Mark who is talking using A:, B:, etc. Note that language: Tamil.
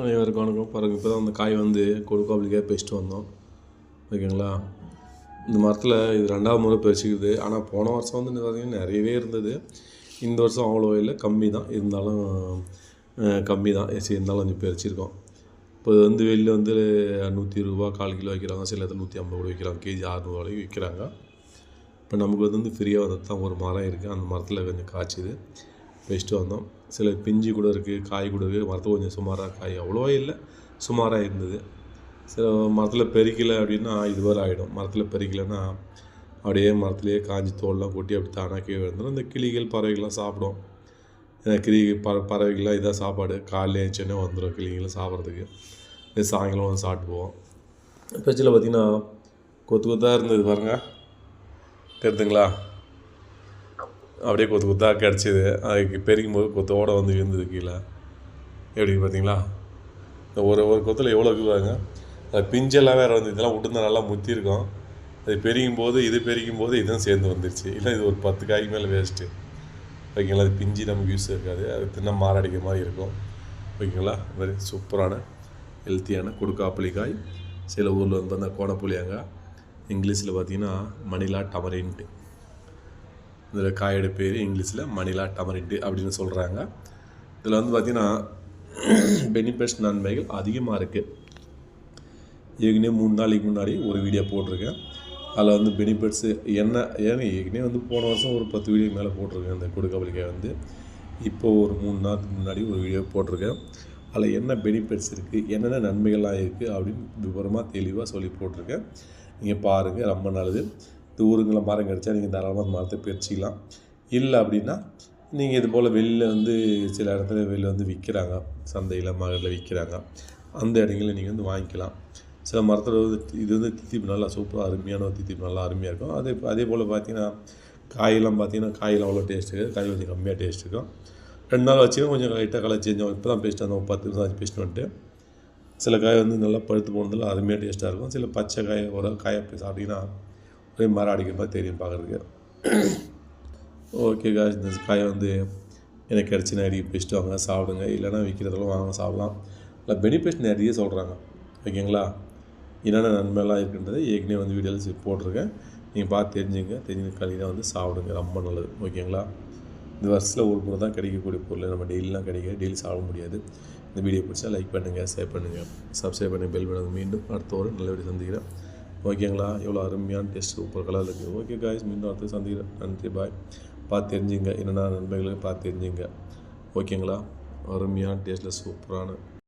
A: அனைவருக்கும் வணக்கம். பிறகு இப்போ தான் அந்த காய் வந்து கொடுக்காப்புலிக்காக பேசிட்டு வந்தோம். ஓகேங்களா? இந்த மரத்தில் இது ரெண்டாவது முறை பறிச்சுக்குது. ஆனால் போன வருஷம் வந்து பார்த்தீங்கன்னா நிறையவே இருந்தது. இந்த வருஷம் அவ்வளோ இல்லை. கம்மி தான். இருந்தாலும் கம்மி தான். சரி இருந்தாலும் கொஞ்சம் பறிச்சிருக்கோம். இப்போ இது வந்து வெளில வந்து நூற்றி இருபது ரூபா கால் கிலோ வைக்கிறாங்க சில இடத்துல நூற்றி ஐம்பது கூட விற்கிறாங்க. கேஜி அறுநூறு வரைக்கும் விற்கிறாங்க. இப்போ நமக்கு வந்து ஃப்ரீயாக வந்தது தான் ஒரு மரம் இருக்குது அந்த மரத்தில் கொஞ்சம் காய்ச்சிது. வச்சுட்டு வந்தோம். சில பிஞ்சு கூட இருக்குது காய் கூட இருக்குது மரத்தில் கொஞ்சம் சுமாராக காய் அவ்வளோவா இல்லை. சுமாராக இருந்தது. சில மரத்தில் பெருக்கலை அப்படின்னா இதுவரை ஆகிடும் மரத்தில் பெருக்கலைன்னா அப்படியே மரத்துலேயே காஞ்சி தோல்லாம் கொட்டி அப்படி தானாக கீழே விழுந்துடும் இந்த கிளிகள் பறவைகள்லாம் சாப்பிடும். ஏன்னா கிளி பற பறவைகள்லாம் இதான் சாப்பாடு. காலையில் எழுந்தோடனே வந்துடும் கிளிகளும் சாப்பிட்றதுக்கு. இது சாயங்காலம் வந்து சாப்பிட்டு போவோம். ஃப்ரிட்ஜில் கொத்து கொத்தாக இருந்தது பாருங்கள் தெரியுதுங்களா? அப்படியே கொத்து கொத்தாக கிடச்சிது. அதுக்கு பெருக்கும் போது கொத்தோடு வந்து விழுந்தது கீழே. எப்படி பார்த்தீங்களா? இந்த ஒரு ஒரு கொத்தில் எவ்வளோ இருக்குதாங்க அது பிஞ்செல்லாம் வேறு வந்து இதெல்லாம் விட்டுருந்தா நல்லா முத்திருக்கோம். அது பெருகும் போது இது பெருகும் போது இதுவும் சேர்ந்து வந்துருச்சு. இல்லை இது ஒரு பத்து காய்க்கு மேலே வேஸ்ட்டு ஓகேங்களா? அது பிஞ்சு நமக்கு யூஸ் இருக்காது. அது தின்ன மாரடிக்கிற மாதிரி இருக்கும். ஓகேங்களா? வெரி சூப்பரான ஹெல்த்தியான கொடுக்காப்புளிக்காய். சில ஊரில் வந்து அந்த கோடப்புளியாங்க. இங்கிலீஷில் பார்த்தீங்கன்னா மணிலா டமரின்ட்டு. இந்த காயோட பேர் இங்கிலீஷில் மணிலா டமரிட்டு அப்படின்னு சொல்கிறாங்க. இதில் வந்து பார்த்திங்கன்னா பெனிஃபிட்ஸ் நன்மைகள் அதிகமாக இருக்குது ஏற்கனவே மூணு நாளைக்கு முன்னாடி ஒரு வீடியோ போட்டிருக்கேன். அதில் வந்து பெனிஃபிட்ஸு என்ன ஏன்னா ஏற்கனவே வந்து போன வருஷம் ஒரு பத்து வீடியோ மேலே போட்டிருக்கேன் அந்த கொடுக்கபலிக்காய் வந்து. இப்போ ஒரு மூணு நாளுக்கு முன்னாடி ஒரு வீடியோ போட்டிருக்கேன். அதில் என்ன பெனிஃபிட்ஸ் இருக்குது என்னென்ன நன்மைகள்லாம் இருக்குது அப்படின்னு விவரமாக தெளிவாக சொல்லி போட்டிருக்கேன். நீங்கள் பாருங்கள் ரொம்ப நல்லது. இந்த ஊருங்களில் மரம் கிடச்சா நீங்கள் தாராளமாக மரத்தை பிரிச்சிக்கலாம் இல்லை அப்படின்னா நீங்கள் இது போல் வெளியில் வந்து சில இடத்துல வெளியில் வந்து விற்கிறாங்க சந்தையில் மகளில் விற்கிறாங்க அந்த இடங்களில் நீங்கள் வந்து வாங்கிக்கலாம். சில மரத்தில் வந்து இது வந்து தித்திப்பு நல்லா சூப்பராக அருமையான ஒரு தித்திப்பு நல்லா அருமையாக இருக்கும். அதே அதே போல் பார்த்தீங்கன்னா காயெல்லாம் பார்த்தீங்கன்னா காயில் அவ்வளோ டேஸ்ட் இருக்குது. காய் கொஞ்சம் கம்மியாக டேஸ்ட் இருக்கும். ரெண்டு நாள் வச்சுன்னா கொஞ்சம் லைட்டாக கலர் சேஞ்ச் ஆகும் இப்போ தான் பேஸ்ட் அந்த பத்து நிமிஷம் ஆச்சு பேஸ்ட் வந்துட்டு சில காய் வந்து நல்லா பழுத்து போனதில் அருமையாக டேஸ்ட்டாக இருக்கும். சில பச்சை காய் ஒரு காயை சாப்பிட்டிங்கன்னா சாப்பிட்டீங்கன்னா ஒரே மரம் அடிக்கிறப்ப தெரியும் பார்க்குறதுக்கு. ஓகே காய்ஸ் இந்த காயை வந்து எனக்கு கிடச்சி நிறைய பேசிட்டு வாங்க சாப்பிடுங்க. இல்லைன்னா விற்கிறதெல்லாம் வாங்க சாப்பிடலாம். இல்லை பெனிஃபிட்ஸ் நிறைய சொல்கிறாங்க ஓகேங்களா என்னென்ன நன்மைலாம் இருக்குன்றதை ஏற்கனவே வந்து வீடியோவில் போட்டிருக்கேன். நீங்கள் பார்த்து தெரிஞ்சுங்க. தெரிஞ்சு கழியில் வந்து சாப்பிடுங்க. ரொம்ப நல்லது. ஓகேங்களா இந்த வருஷத்தில் ஒரு முறை தான் கிடைக்கக்கூடிய பொருள். நம்ம டெய்லிலாம் கிடைக்க டெய்லி சாப்பிட முடியாது. இந்த வீடியோ பிடிச்சா லைக் பண்ணுங்கள் ஷேர் பண்ணுங்கள் சப்ஸ்கிரைப் பண்ணி பெல் பண்ணுங்கள் மீண்டும் அடுத்த ஒரு நல்ல வீடியோ சந்திக்கிறேன். ஓகேங்களா? எவ்வளோ அருமையான டேஸ்ட் சூப்பர் இருக்குது ஓகே காய்ஸ் மீண்டும் அடுத்து சந்திக்கிறேன். நன்றி பாய் பார்த்து தெரிஞ்சுங்க. என்னென்ன நன்மைகளுக்கு பார்த்து தெரிஞ்சுங்க. ஓகேங்களா? அருமையான டேஸ்ட்டில் சூப்பரான